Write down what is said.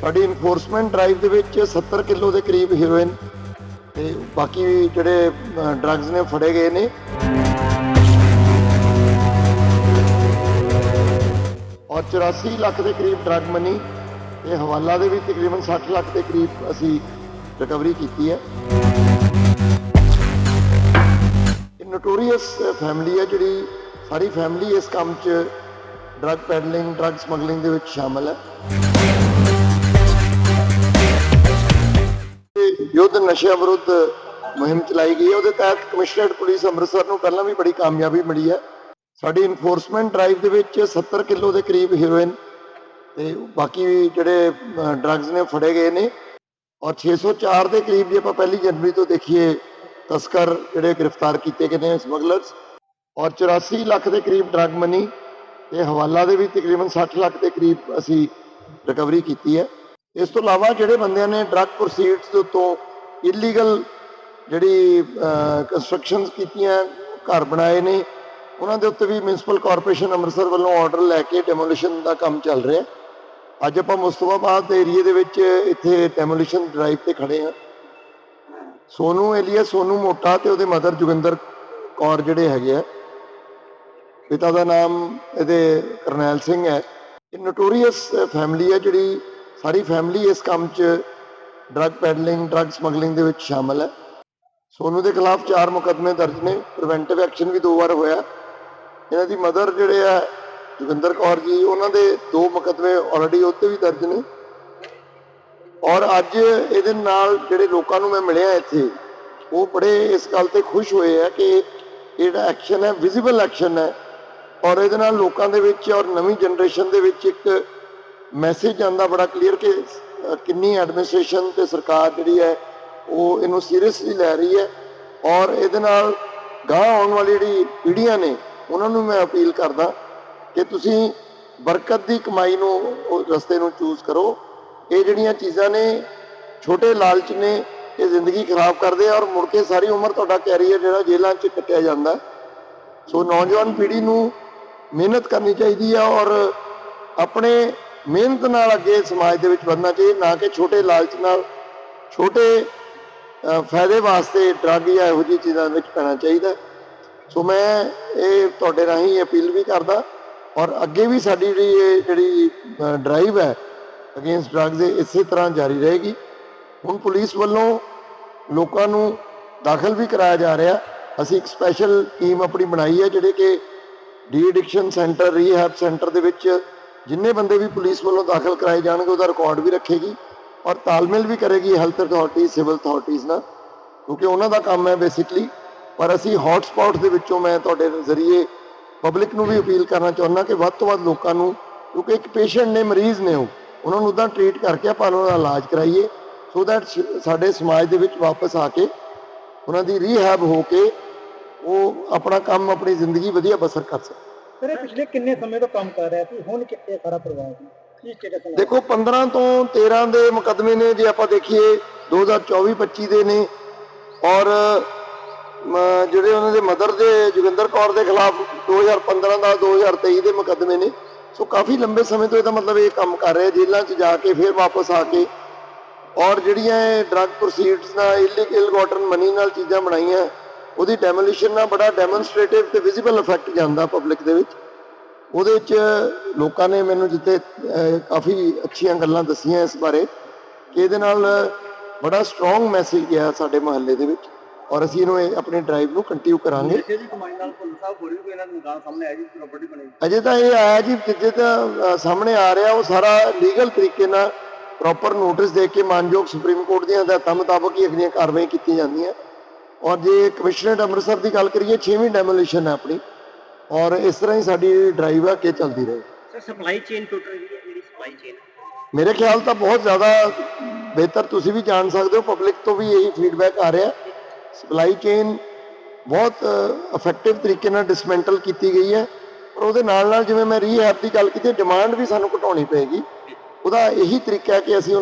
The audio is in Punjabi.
ਸਾਡੀ ਇਨਫੋਰਸਮੈਂਟ ਡਰਾਈਵ ਦੇ ਵਿੱਚ 70 ਕਿਲੋ ਦੇ ਕਰੀਬ ਹੀਰੋਇਨ ਤੇ ਬਾਕੀ ਜਿਹੜੇ ਡਰੱਗਸ ਨੇ ਫੜੇ ਗਏ ਨੇ। ਔਰ 84 ਲੱਖ ਦੇ ਕਰੀਬ ਡਰੱਗ ਮਨੀ ਇਹ ਹਵਾਲਾ ਦੇ ਵੀ ਤਕਰੀਬਨ 60 ਲੱਖ ਦੇ ਕਰੀਬ ਅਸੀਂ ਰਿਕਵਰੀ ਕੀਤੀ ਹੈ। ਇਹ ਨੋਟੋਰੀਅਸ ਫੈਮਿਲੀ ਹੈ ਜਿਹੜੀ ਸਾਰੀ ਫੈਮਿਲੀ ਇਸ ਕੰਮ 'ਚ ਡਰੱਗ ਪੈਡਲਿੰਗ ਡਰੱਗ ਸਮਗਲਿੰਗ ਦੇ ਵਿੱਚ ਸ਼ਾਮਲ ਹੈ। ਯੁੱਧ ਨਸ਼ਿਆਂ ਵਿਰੁੱਧ ਮੁਹਿੰਮ ਚਲਾਈ ਗਈ ਹੈ। ਉਹਦੇ ਤਹਿਤ ਕਮਿਸ਼ਨਰੇਟ ਪੁਲਿਸ ਅੰਮ੍ਰਿਤਸਰ ਨੂੰ ਪਹਿਲਾਂ ਵੀ ਬੜੀ ਕਾਮਯਾਬੀ ਮਿਲੀ ਹੈ। ਸਾਡੀ ਇਨਫੋਰਸਮੈਂਟ ਡਰਾਈਵ ਦੇ ਵਿੱਚ 70 ਕਿਲੋ ਦੇ ਕਰੀਬ ਹੀਰੋਇਨ ਤੇ ਬਾਕੀ ਜਿਹੜੇ ਡਰੱਗਸ ਨੇ ਉਹ ਫੜੇ ਗਏ ਨੇ। ਔਰ 604 ਦੇ ਕਰੀਬ ਜੇ ਆਪਾਂ ਪਹਿਲੀ ਜਨਵਰੀ ਤੋਂ ਦੇਖੀਏ, ਤਸਕਰ ਜਿਹੜੇ ਗ੍ਰਿਫਤਾਰ ਕੀਤੇ ਗਏ ਨੇ ਸਮਗਲਰਸ ਔਰ 84 ਲੱਖ ਦੇ ਕਰੀਬ ਡਰੱਗ ਮਨੀ ਤੇ ਹਵਾਲਾ ਦੇ ਵੀ ਤਕਰੀਬਨ 60 ਲੱਖ ਦੇ ਕਰੀਬ ਅਸੀਂ ਰਿਕਵਰੀ ਕੀਤੀ ਹੈ। ਇਸ ਤੋਂ ਇਲਾਵਾ ਜਿਹੜੇ ਬੰਦਿਆਂ ਨੇ ਡਰੱਗ ਪ੍ਰੋਸੀਡਸ ਦੇ ਉੱਤੋਂ ਇਲੀਗਲ ਜਿਹੜੀ ਕੰਸਟਰਕਸ਼ਨਸ ਕੀਤੀਆਂ, ਘਰ ਬਣਾਏ ਨੇ, ਉਹਨਾਂ ਦੇ ਉੱਤੇ ਵੀ ਮਿਊਨਿਸਪਲ ਕਾਰਪੋਰੇਸ਼ਨ ਅੰਮ੍ਰਿਤਸਰ ਵੱਲੋਂ ਆਰਡਰ ਲੈ ਕੇ ਡੈਮੋਲੀਸ਼ਨ ਦਾ ਕੰਮ ਚੱਲ ਰਿਹਾ ਅੱਜ ਆਪਾਂ ਮੁਸਤਫਾਬਾਦ ਏਰੀਏ ਦੇ ਵਿੱਚ ਇੱਥੇ ਡੈਮੋਲੀਸ਼ਨ ਡਰਾਈਵ ਤੇ ਖੜੇ ਹਾਂ। ਸੋਨੂ ਏਲੀਆ, ਸੋਨੂ ਮੋਟਾ ਤੇ ਉਹਦੇ ਮਦਰ ਜੋਗਿੰਦਰ ਕੌਰ ਜਿਹੜੇ ਹੈਗੇ ਆ। ਪਿਤਾ ਦਾ ਨਾਮ ਇਹਦੇ ਕਰਨੈਲ ਸਿੰਘ ਹੈ। ਇਹ ਨੋਟੋਰੀਅਸ ਫੈਮਿਲੀ ਹੈ ਜਿਹੜੀ ਸਾਰੀ ਫੈਮਿਲੀ ਇਸ ਕੰਮ 'ਚ ਡਰੱਗ ਪੈਡਲਿੰਗ ਡਰੱਗ ਸਮਗਲਿੰਗ ਦੇ ਵਿੱਚ ਸ਼ਾਮਲ ਹੈ। ਸੋਨੂ ਦੇ ਖਿਲਾਫ ਚਾਰ ਮੁਕੱਦਮੇ ਦਰਜ ਨੇ ਪ੍ਰੀਵੈਂਟਿਵ ਐਕਸ਼ਨ ਵੀ ਦੋ ਵਾਰ ਹੋਇਆ। ਇਹਨਾਂ ਦੀ ਮਦਰ ਜਿਹੜੇ ਆ, ਜੋਗਿੰਦਰ ਕੌਰ ਜੀ, ਉਹਨਾਂ ਦੇ ਦੋ ਮੁਕੱਦਮੇ ਆਲਰੇਡੀ ਉੱਤੇ ਵੀ ਦਰਜ ਨੇ। ਔਰ ਅੱਜ ਇਹਦੇ ਨਾਲ ਜਿਹੜੇ ਲੋਕਾਂ ਨੂੰ ਮੈਂ ਮਿਲਿਆ ਇੱਥੇ, ਉਹ ਬੜੇ ਇਸ ਗੱਲ ਤੇ ਖੁਸ਼ ਹੋਏ ਆ ਕਿ ਇਹ ਜਿਹੜਾ ਐਕਸ਼ਨ ਹੈ ਵਿਜ਼ੀਬਲ ਐਕਸ਼ਨ ਹੈ। ਔਰ ਇਹਦੇ ਨਾਲ ਲੋਕਾਂ ਦੇ ਵਿੱਚ ਔਰ ਨਵੀਂ ਜਨਰੇਸ਼ਨ ਦੇ ਵਿੱਚ ਇੱਕ ਮੈਸੇਜ ਆਂਦਾ ਬੜਾ ਕਲੀਅਰ ਕਿ ਕਿੰਨੀ ਐਡਮਿਨਿਸਟ੍ਰੇਸ਼ਨ ਤੇ ਸਰਕਾਰ ਜਿਹੜੀ ਹੈ, ਉਹ ਇਹਨੂੰ ਸੀਰੀਅਸਲੀ ਲੈ ਰਹੀ ਹੈ ਔਰ ਇਹਦੇ ਨਾਲ ਗਾਂ ਆਉਣ ਵਾਲੀ ਜਿਹੜੀ ਪੀੜ੍ਹੀਆਂ ਨੇ, ਉਹਨਾਂ ਨੂੰ ਮੈਂ ਅਪੀਲ ਕਰਦਾ ਕਿ ਤੁਸੀਂ ਬਰਕਤ ਦੀ ਕਮਾਈ ਨੂੰ ਉਹ ਰਸਤੇ ਨੂੰ ਚੂਜ਼ ਕਰੋ। ਇਹ ਜਿਹੜੀਆਂ ਚੀਜ਼ਾਂ ਨੇ, ਛੋਟੇ ਲਾਲਚ ਨੇ, ਇਹ ਜ਼ਿੰਦਗੀ ਖਰਾਬ ਕਰਦੇ ਆ ਔਰ ਮੁੜ ਕੇ ਸਾਰੀ ਉਮਰ ਤੁਹਾਡਾ ਕੈਰੀਅਰ ਜਿਹੜਾ ਜੇਲ੍ਹਾਂ 'ਚ ਕੱਟਿਆ ਜਾਂਦਾ। ਸੋ ਨੌਜਵਾਨ ਪੀੜ੍ਹੀ ਨੂੰ ਮਿਹਨਤ ਕਰਨੀ ਚਾਹੀਦੀ ਆ ਔਰ ਆਪਣੇ ਮਿਹਨਤ ਨਾਲ ਅੱਗੇ ਸਮਾਜ ਦੇ ਵਿੱਚ ਵਧਣਾ ਚਾਹੀਦਾ, ਨਾ ਕਿ ਛੋਟੇ ਲਾਲਚ ਨਾਲ, ਛੋਟੇ ਫਾਇਦੇ ਵਾਸਤੇ ਡਰੱਗ ਜਾਂ ਇਹੋ ਜਿਹੀ ਚੀਜ਼ਾਂ ਵਿੱਚ ਪੈਣਾ ਚਾਹੀਦਾ। ਸੋ ਮੈਂ ਇਹ ਤੁਹਾਡੇ ਰਾਹੀਂ ਅਪੀਲ ਵੀ ਕਰਦਾ ਔਰ ਅੱਗੇ ਵੀ ਸਾਡੀ ਜਿਹੜੀ ਇਹ ਜਿਹੜੀ ਡਰਾਈਵ ਹੈ ਅਗੇਂਸਟ ਡਰੱਗਸ ਇਸੇ ਤਰ੍ਹਾਂ ਜਾਰੀ ਰਹੇਗੀ। ਹੁਣ ਪੁਲਿਸ ਵੱਲੋਂ ਲੋਕਾਂ ਨੂੰ ਦਾਖਲ ਵੀ ਕਰਾਇਆ ਜਾ ਰਿਹਾ। ਅਸੀਂ ਇੱਕ ਸਪੈਸ਼ਲ ਟੀਮ ਆਪਣੀ ਬਣਾਈ ਹੈ, ਜਿਹੜੇ ਕਿ de addiction centre rehab centre ਦੇ ਵਿੱਚ ਜਿੰਨੇ ਬੰਦੇ ਵੀ ਪੁਲਿਸ ਵੱਲੋਂ ਦਾਖਲ ਕਰਾਏ ਜਾਣਗੇ, ਉਹਦਾ ਰਿਕਾਰਡ ਵੀ ਰੱਖੇਗੀ ਔਰ ਤਾਲਮੇਲ ਵੀ ਕਰੇਗੀ ਹੈਲਥ ਅਥਾਰਟੀ ਸਿਵਲ ਅਥਾਰਟੀਜ਼ ਨਾਲ, ਕਿਉਂਕਿ ਉਹਨਾਂ ਦਾ ਕੰਮ ਹੈ ਬੇਸਿਕਲੀ ਪਰ ਅਸੀਂ ਹੌਟ ਸਪੌਟ ਦੇ ਵਿੱਚੋਂ ਮੈਂ ਤੁਹਾਡੇ ਜ਼ਰੀਏ ਪਬਲਿਕ ਨੂੰ ਵੀ ਅਪੀਲ ਕਰਨਾ ਚਾਹੁੰਦਾ ਕਿ ਵੱਧ ਤੋਂ ਵੱਧ ਲੋਕਾਂ ਨੂੰ, ਕਿਉਂਕਿ ਇੱਕ ਪੇਸ਼ੈਂਟ ਨੇ, ਮਰੀਜ਼ ਨੇ ਉਹ, ਉਹਨਾਂ ਨੂੰ ਉਦਾਂ ਟ੍ਰੀਟ ਕਰਕੇ ਆਪਾਂ ਉਹਨਾਂ ਦਾ ਇਲਾਜ ਕਰਾਈਏ ਸੋ ਦੈਟ ਸਾਡੇ ਸਮਾਜ ਦੇ ਵਿੱਚ ਵਾਪਸ ਆ ਕੇ ਉਹਨਾਂ ਦੀ ਰੀਹੈਬ ਹੋ ਕੇ ਉਹ ਆਪਣਾ ਕੰਮ, ਆਪਣੀ ਜ਼ਿੰਦਗੀ ਵਧੀਆ ਬਸਰ ਕਰ ਸਕਣ। ਸਰ ਇਹ ਪਿਛਲੇ ਕਿੰਨੇ ਸਮੇਂ ਤੋਂ ਕੰਮ ਕਰ ਰਿਹਾ ਸੀ? ਹੁਣ ਕਿੱਥੇ ਸਾਰਾ ਪਰਿਵਾਰ? ਕੀ ਸਟੇਟਸ ਹੈ ਦੇਖੋ 15 ਤੋਂ 13 ਦੇ ਮੁਕੱਦਮੇ ਨੇ ਜੇ ਆਪਾਂ ਦੇਖੀਏ 2024-25 ਦੇ ਨੇ। ਔਰ ਜਿਹੜੇ ਉਹਨਾਂ ਦੇ ਮਦਰ ਦੇ, ਜੋਗਿੰਦਰ ਕੌਰ ਦੇ ਖਿਲਾਫ 2015 ਦਾ 2023 ਦੇ ਮੁਕੱਦਮੇ ਨੇ। ਸੋ ਕਾਫੀ ਲੰਬੇ ਸਮੇਂ ਤੋਂ ਇਹਦਾ ਮਤਲਬ ਇਹ ਕੰਮ ਕਰ ਰਿਹਾ, ਜੇਲ੍ਹਾਂ 'ਚ ਜਾ ਕੇ, ਫਿਰ ਵਾਪਸ ਆ ਕੇ। ਔਰ ਜਿਹੜੀਆਂ ਇਹ ਡਰੱਗ ਪ੍ਰੋਸੀਡਸ ਨਾਲ ਇਲੀਗਲ ਗਾਟਨ ਮਨੀ ਨਾਲ ਚੀਜ਼ਾਂ ਬਣਾਈਆਂ ਉਹਦੀ ਡੈਮੋਲੀਸ਼ਨ ਨਾਲ ਬੜਾ ਡੈਮੋਨਸਟ੍ਰੇਟਿਵ ਤੇ ਵਿਜ਼ੀਬਲ ਇਫੈਕਟ ਜਾਂਦਾ ਪਬਲਿਕ ਦੇ ਵਿੱਚ। ਉਹਦੇ ਵਿੱਚ ਲੋਕਾਂ ਨੇ ਮੈਨੂੰ ਅਹ, ਕਾਫੀ ਅੱਛੀਆਂ ਗੱਲਾਂ ਦੱਸੀਆਂ ਇਸ ਬਾਰੇ ਕਿ ਇਹਦੇ ਨਾਲ ਬੜਾ ਸਟਰੋਂਗ ਮੈਸੇਜ ਗਿਆ ਸਾਡੇ ਮਹੱਲੇ ਦੇ ਵਿੱਚ ਔਰ ਅਸੀਂ ਇਹਨੂੰ ਇਹ ਆਪਣੀ ਡਰਾਈਵ ਨੂੰ ਕੰਟੀਨਿਊ ਕਰਾਂਗੇ। ਨਸ਼ੇ ਦੀ ਕਮਾਈ ਨਾਲ ਪੁਲਿਸ ਸਾਹਿਬ ਹੋਰ ਵੀ ਕੋਈ ਇਹਨਾਂ ਦਾ ਨਿਗਾਹ ਸਾਹਮਣੇ ਆਇਆ ਜੀ ਪ੍ਰਾਪਰਟੀ ਬਣੀ ਅਜੇ ਤਾਂ ਇਹ ਆਇਆ ਜੀ ਜਿੱਥੇ ਤਾਂ ਸਾਹਮਣੇ ਆ ਰਿਹਾ ਉਹ ਸਾਰਾ ਲੀਗਲ ਤਰੀਕੇ ਨਾਲ ਪ੍ਰੋਪਰ ਨੋਟਿਸ ਦੇ ਕੇ ਮਾਨਯੋਗ ਸੁਪਰੀਮ ਕੋਰਟ ਦੀਆਂ ਹਦਾਇਤਾਂ ਮੁਤਾਬਕ ਹੀ ਅਗਲੀਆਂ ਕਾਰਵਾਈ ਕੀਤੀਆਂ ਜਾਂਦੀਆਂ। ਔਰ ਜੇ ਕਮਿਸ਼ਨਰੇਟ ਅੰਮ੍ਰਿਤਸਰ ਦੀ ਗੱਲ ਕਰੀਏ 6ਵੀਂ ਡੈਮੋਲੀਸ਼ਨ ਹੈ ਆਪਣੀ। ਔਰ ਇਸ ਤਰ੍ਹਾਂ ਹੀ ਸਾਡੀ ਡਰਾਈਵ ਹੈ ਕਿ ਚੱਲਦੀ ਰਹੇ। ਸਰ ਸਪਲਾਈ ਚੇਨ ਟੁੱਟ ਰਹੀ ਹੈ ਜਿਹੜੀ ਸਪਲਾਈ ਚੇਨ ਮੇਰੇ ਖਿਆਲ ਤਾਂ ਬਹੁਤ ਜ਼ਿਆਦਾ ਬਿਹਤਰ ਤੁਸੀਂ ਵੀ ਜਾਣ ਸਕਦੇ ਹੋ ਪਬਲਿਕ ਤੋਂ ਵੀ ਇਹੀ ਫੀਡਬੈਕ ਆ ਰਿਹਾ। ਸਪਲਾਈ ਚੇਨ ਬਹੁਤ ਇਫੈਕਟਿਵ ਤਰੀਕੇ ਨਾਲ ਡਿਸਮੈਂਟਲ ਕੀਤੀ ਗਈ ਹੈ। ਪਰ ਉਹਦੇ ਨਾਲ ਨਾਲ ਜਿਵੇਂ ਮੈਂ ਰੀਹੈਬ ਦੀ ਗੱਲ ਕੀਤੀ ਡਿਮਾਂਡ ਵੀ ਸਾਨੂੰ ਘਟਾਉਣੀ ਪਏਗੀ। ਉਹਦਾ ਇਹੀ ਤਰੀਕਾ ਹੈ ਕਿ ਅਸੀਂ